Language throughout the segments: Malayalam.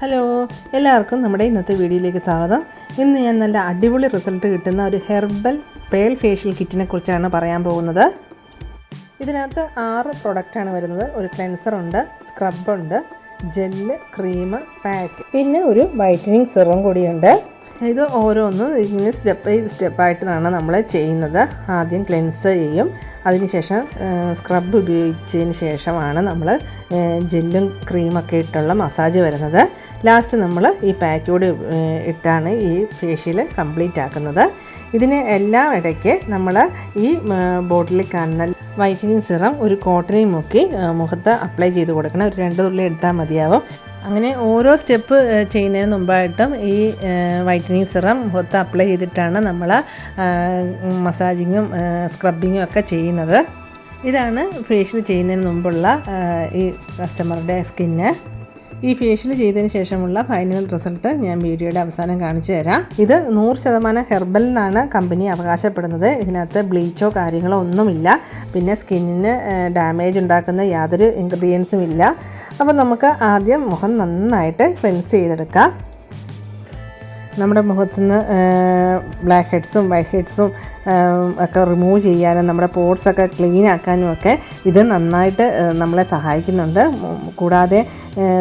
ഹലോ എല്ലാവർക്കും നമ്മുടെ ഇന്നത്തെ വീഡിയോയിലേക്ക് സ്വാഗതം. ഇന്ന് ഞാൻ നല്ല അടിപൊളി റിസൾട്ട് കിട്ടുന്ന ഒരു ഹെർബൽ പേൾ ഫേഷ്യൽ കിറ്റിനെ കുറിച്ചാണ് പറയാൻ പോകുന്നത്. ഇതിനകത്ത് ആറ് പ്രൊഡക്റ്റാണ് വരുന്നത്. ഒരു ക്ലെൻസർ ഉണ്ട് സ്ക്രബ് ഉണ്ട് ജെല്ല് ക്രീം പാക്ക് പിന്നെ ഒരു വൈറ്റനിങ് സിറം കൂടിയുണ്ട്. ഇത് ഓരോന്നും ഇങ്ങനെ സ്റ്റെപ്പ് ബൈ സ്റ്റെപ്പായിട്ടാണ് നമ്മൾ ചെയ്യുന്നത്. ആദ്യം ക്ലെൻസ് ചെയ്യും. അതിനുശേഷം സ്ക്രബ് ഉപയോഗിച്ചതിന് ശേഷമാണ് നമ്മൾ ജെല്ലും ക്രീമൊക്കെ ഇട്ടുള്ള മസാജ് വരുന്നത്. ലാസ്റ്റ് നമ്മൾ ഈ പാക്ക് കൂടി ഇട്ടാണ് ഈ ഫേഷ്യൽ കംപ്ലീറ്റ് ആക്കുന്നത്. ഇതിന് എല്ലാം ഇടയ്ക്ക് നമ്മൾ ഈ ബോട്ടിലിൽ കാണുന്ന വൈറ്റനിങ് സിറം ഒരു കോട്ടനിൽ മുക്കി മുഖത്ത് അപ്ലൈ ചെയ്ത് കൊടുക്കണം. ഒരു രണ്ട് തുള്ളി എടുത്താൽ മതിയാവും. അങ്ങനെ ഓരോ സ്റ്റെപ്പ് ചെയ്യുന്നതിന് മുമ്പായിട്ടും ഈ വൈറ്റനിങ് സിറം മുഖത്ത് അപ്ലൈ ചെയ്തിട്ടാണ് നമ്മൾ മസാജിങ്ങും സ്ക്രബിങ്ങും ഒക്കെ ചെയ്യുന്നത്. ഇതാണ് ഫേഷ്യൽ ചെയ്യുന്നതിന് മുമ്പുള്ള ഈ കസ്റ്റമറുടെ സ്കിന്ന് ഈ ഫേഷ്യൽ ചെയ്തതിന് ശേഷമുള്ള ഫൈനൽ റിസൾട്ട് ഞാൻ വീഡിയോയുടെ അവസാനം കാണിച്ചു തരാം. ഇത് നൂറ് ശതമാനം ഹെർബൽ എന്നാണ് കമ്പനി അവകാശപ്പെടുന്നത്. ഇതിനകത്ത് ബ്ലീച്ചോ കാര്യങ്ങളോ ഒന്നുമില്ല. പിന്നെ സ്കിന്നിന് ഡാമേജ് ഉണ്ടാക്കുന്ന യാതൊരു ഇൻഗ്രീഡിയൻസും ഇല്ല. അപ്പോൾ നമുക്ക് ആദ്യം മുഖം നന്നായിട്ട് ക്ലെൻസ് ചെയ്തെടുക്കാം. നമ്മുടെ മുഖത്തുനിന്ന് ബ്ലാക്ക് ഹെഡ്സും വൈറ്റ് ഹെഡ്സും ഒക്കെ റിമൂവ് ചെയ്യാനും നമ്മുടെ പോർട്സൊക്കെ ക്ലീൻ ആക്കാനും ഒക്കെ ഇത് നന്നായിട്ട് നമ്മളെ സഹായിക്കുന്നുണ്ട്. കൂടാതെ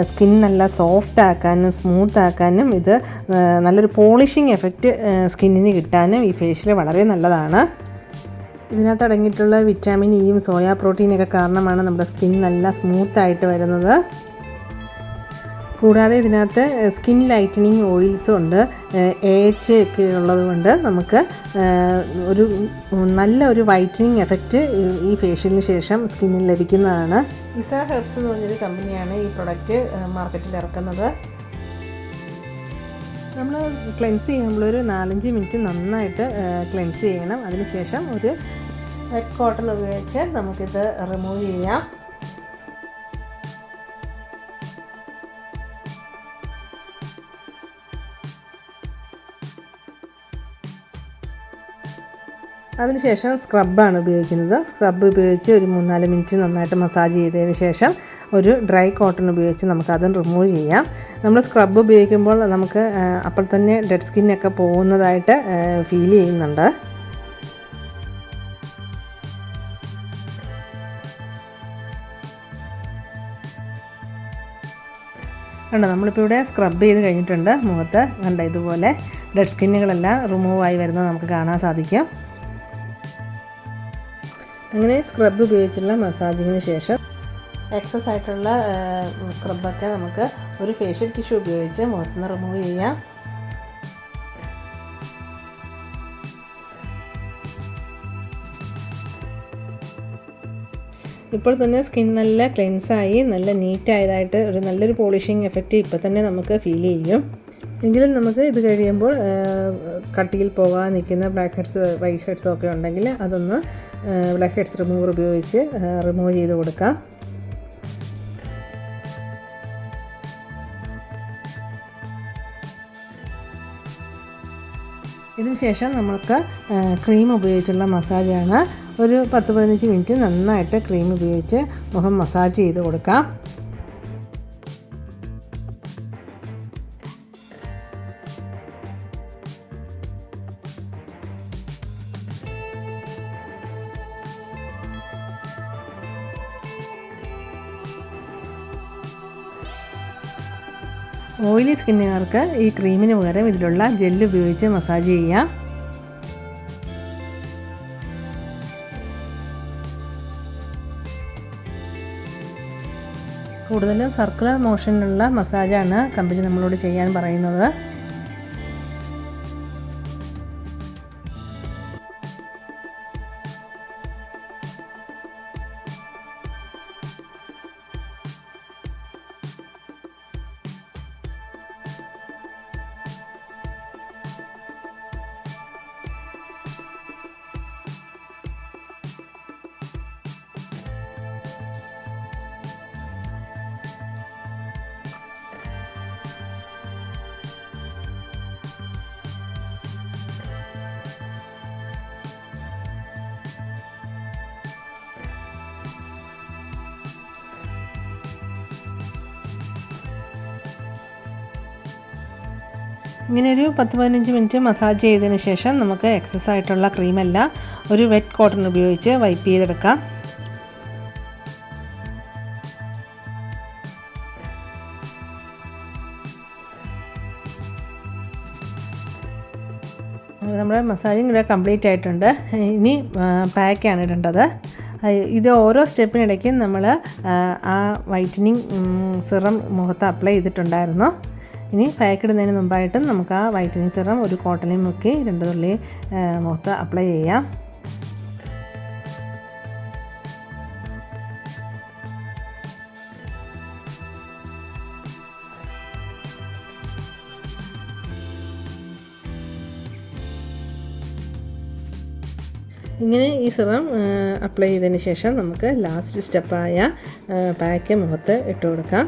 സ്കിൻ നല്ല സോഫ്റ്റ് ആക്കാനും സ്മൂത്ത് ആക്കാനും ഇത് നല്ലൊരു പോളിഷിങ് എഫക്റ്റ് സ്കിന്നിന് കിട്ടാനും ഈ ഫേഷ്യൽ വളരെ നല്ലതാണ്. ഇതിനകത്ത് അടങ്ങിയിട്ടുള്ള വിറ്റാമിൻ ഇയും സോയാ പ്രോട്ടീനൊക്കെ കാരണമാണ് നമ്മുടെ സ്കിൻ നല്ല സ്മൂത്തായിട്ട് വരുന്നത്. കൂടാതെ ഇതിനകത്ത് സ്കിൻ ലൈറ്റനിങ് ഓയിൽസും ഉണ്ട്. എ എച്ച് ഒക്കെ ഉള്ളത് കൊണ്ട് നമുക്ക് ഒരു നല്ല ഒരു വൈറ്റനിങ് എഫക്റ്റ് ഈ ഫേഷ്യലിന് ശേഷം സ്കിന്നിൽ ലഭിക്കുന്നതാണ്. ഇസ ഹെർബ്സ് എന്ന് പറഞ്ഞൊരു കമ്പനിയാണ് ഈ പ്രൊഡക്റ്റ് മാർക്കറ്റിൽ ഇറക്കുന്നത്. നമ്മൾ ക്ലെൻസ് ചെയ്യുമ്പോൾ ഒരു നാലഞ്ച് മിനിറ്റ് നന്നായിട്ട് ക്ലെൻസ് ചെയ്യണം. അതിനുശേഷം ഒരു വെറ്റ് കോട്ടൺ ഉപയോഗിച്ച് നമുക്കിത് റിമൂവ് ചെയ്യാം. അതിനുശേഷം സ്ക്രബാണ് ഉപയോഗിക്കുന്നത്. സ്ക്രബ് ഉപയോഗിച്ച് ഒരു മൂന്നാൽ മിനിറ്റ് നന്നായിട്ട് മസാജ് ചെയ്തതിന് ശേഷം ഒരു ഡ്രൈ കോട്ടൺ ഉപയോഗിച്ച് നമുക്ക് അതും റിമൂവ് ചെയ്യാം. നമ്മൾ സ്ക്രബ് ഉപയോഗിക്കുമ്പോൾ നമുക്ക് അപ്പോൾ തന്നെ ഡെഡ് സ്കിന്നൊക്കെ പോകുന്നതായിട്ട് ഫീൽ ചെയ്യുന്നുണ്ട്. കണ്ടോ നമ്മളിപ്പോൾ ഇവിടെ സ്ക്രബ് ചെയ്ത് കഴിഞ്ഞിട്ടുണ്ട്. മുഖത്ത് കണ്ട ഇതുപോലെ ഡെഡ് സ്കിന്നുകളെല്ലാം റിമൂവ് ആയി വരുന്നത് നമുക്ക് കാണാൻ സാധിക്കും. അങ്ങനെ സ്ക്രബ് ഉപയോഗിച്ചുള്ള മസാജിങ്ങിന് ശേഷം എക്സസ് ആയിട്ടുള്ള സ്ക്രബൊക്കെ നമുക്ക് ഒരു ഫേഷ്യൽ ടിഷ്യൂ ഉപയോഗിച്ച് മുഖത്തുനിന്ന് റിമൂവ് ചെയ്യാം. ഇപ്പോൾ തന്നെ സ്കിൻ നല്ല ക്ലെൻസായി നല്ല നീറ്റായതായിട്ട് ഒരു നല്ലൊരു പോളിഷിങ് എഫക്റ്റ് ഇപ്പോൾ തന്നെ നമുക്ക് ഫീൽ ചെയ്യും. എങ്കിലും നമുക്ക് ഇത് കഴിയുമ്പോൾ കട്ടിയിൽ പോകാൻ നിൽക്കുന്ന ബ്ലാക്ക് ഹെഡ്സ് വൈറ്റ് ഹെഡ്സും ഒക്കെ ഉണ്ടെങ്കിൽ അതൊന്ന് ബ്ലാക്ക് ഹെഡ്സ് റിമൂവർ ഉപയോഗിച്ച് റിമൂവ് ചെയ്ത് കൊടുക്കാം. ഇതിനുശേഷം നമുക്ക് ക്രീം ഉപയോഗിച്ചുള്ള മസാജാണ് ഒരു പത്ത് പതിനഞ്ച് മിനിറ്റ് നന്നായിട്ട് ക്രീം ഉപയോഗിച്ച് മുഖം മസാജ് ചെയ്ത് കൊടുക്കാം. ഓയിലി സ്കിന്നുകാർക്ക് ഈ ക്രീമിന് പകരം ഇതിലുള്ള ജെല്ല് ഉപയോഗിച്ച് മസാജ് ചെയ്യാം. കൂടുതലും സർക്കുലർ മോഷനിലുള്ള മസാജാണ് കമ്പനി നമ്മളോട് ചെയ്യാൻ പറയുന്നത്. ഇങ്ങനെ ഒരു പത്ത് പതിനഞ്ച് മിനിറ്റ് മസാജ് ചെയ്തതിന് ശേഷം നമുക്ക് എക്സസ് ആയിട്ടുള്ള ക്രീമെല്ലാം ഒരു വെറ്റ് കോട്ടൺ ഉപയോഗിച്ച് വൈപ്പ് ചെയ്തെടുക്കാം. നമ്മുടെ മസാജിങ് ഇവിടെ കംപ്ലീറ്റ് ആയിട്ടുണ്ട്. ഇനി പാക്കാണ് ഇടേണ്ടത്. ഇത് ഓരോ സ്റ്റെപ്പിനിടയ്ക്കും നമ്മൾ ആ വൈറ്റനിങ് സിറം മുഖത്ത് അപ്ലൈ ചെയ്തിട്ടുണ്ടായിരുന്നു. ഇനി പാക്ക് ഇടുന്നതിന് മുമ്പായിട്ടും നമുക്ക് ആ വൈറ്റനിങ് സിറം ഒരു കോട്ടണിൽ മുക്കി രണ്ട് തുള്ളി മുഖത്ത് അപ്ലൈ ചെയ്യാം. ഇങ്ങനെ ഈ സിറം അപ്ലൈ ചെയ്തതിന് ശേഷം നമുക്ക് ലാസ്റ്റ് സ്റ്റെപ്പായ പാക്ക് മുഖത്ത് ഇട്ട് കൊടുക്കാം.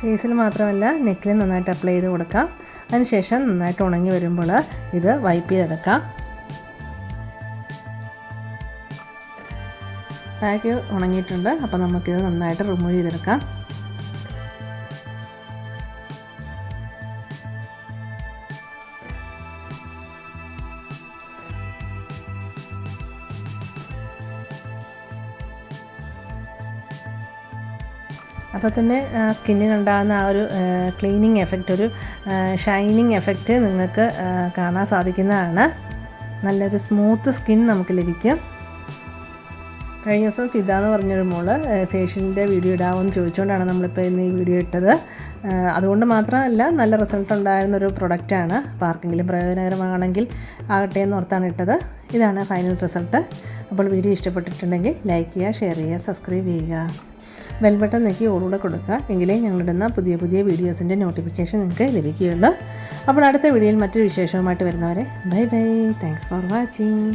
ഫേസിൽ മാത്രമല്ല നെക്കിലും നന്നായിട്ട് അപ്ലൈ ചെയ്ത് കൊടുക്കാം അതിനുശേഷം നന്നായിട്ട് ഉണങ്ങി വരുമ്പോൾ ഇത് വൈപ്പ് ചെയ്തെടുക്കാം പാക്ക് ഉണങ്ങിയിട്ടുണ്ട്. അപ്പോൾ നമുക്കിത് നന്നായിട്ട് റിമൂവ് ചെയ്തെടുക്കാം. അപ്പോൾ തന്നെ സ്കിന്നിനുണ്ടാകുന്ന ആ ഒരു ക്ലീനിങ് എഫക്റ്റ് ഒരു ഷൈനിങ് എഫക്റ്റ് നിങ്ങൾക്ക് കാണാൻ സാധിക്കുന്നതാണ്. നല്ലൊരു സ്മൂത്ത് സ്കിൻ നമുക്ക് ലഭിക്കും. കഴിഞ്ഞ ദിവസം ഫിദ എന്ന് പറഞ്ഞൊരു മോൾ ഫേഷ്യലിന്റെ വീഡിയോ ഇടാമെന്ന് ചോദിച്ചുകൊണ്ടാണ് നമ്മളിപ്പോൾ ഇന്ന് ഈ വീഡിയോ ഇട്ടത്. അതുകൊണ്ട് മാത്രമല്ല നല്ല റിസൾട്ട് ഉണ്ടായിരുന്ന ഒരു പ്രൊഡക്റ്റാണ്. അപ്പോൾ ആർക്കെങ്കിലും പ്രയോജനകരമാണെങ്കിൽ ആകട്ടെ എന്ന് ഓർത്താണ് ഇട്ടത്. ഇതാണ് ഫൈനൽ റിസൾട്ട്. അപ്പോൾ വീഡിയോ ഇഷ്ടപ്പെട്ടിട്ടുണ്ടെങ്കിൽ ലൈക്ക് ചെയ്യുക ഷെയർ ചെയ്യുക സബ്സ്ക്രൈബ് ചെയ്യുക. ബെൽ ബട്ടൺ ഓടുകൂടെ കൊടുക്കുക. എങ്കിലേ ഞങ്ങളിടുന്ന പുതിയ പുതിയ വീഡിയോസിന്റെ നോട്ടിഫിക്കേഷൻ നിങ്ങൾക്ക് ലഭിക്കുകയുള്ളൂ. അപ്പോൾ അടുത്ത വീഡിയോയിൽ മറ്റൊരു വിശേഷവുമായിട്ട് വരുന്നവരെ bye bye thanks for watching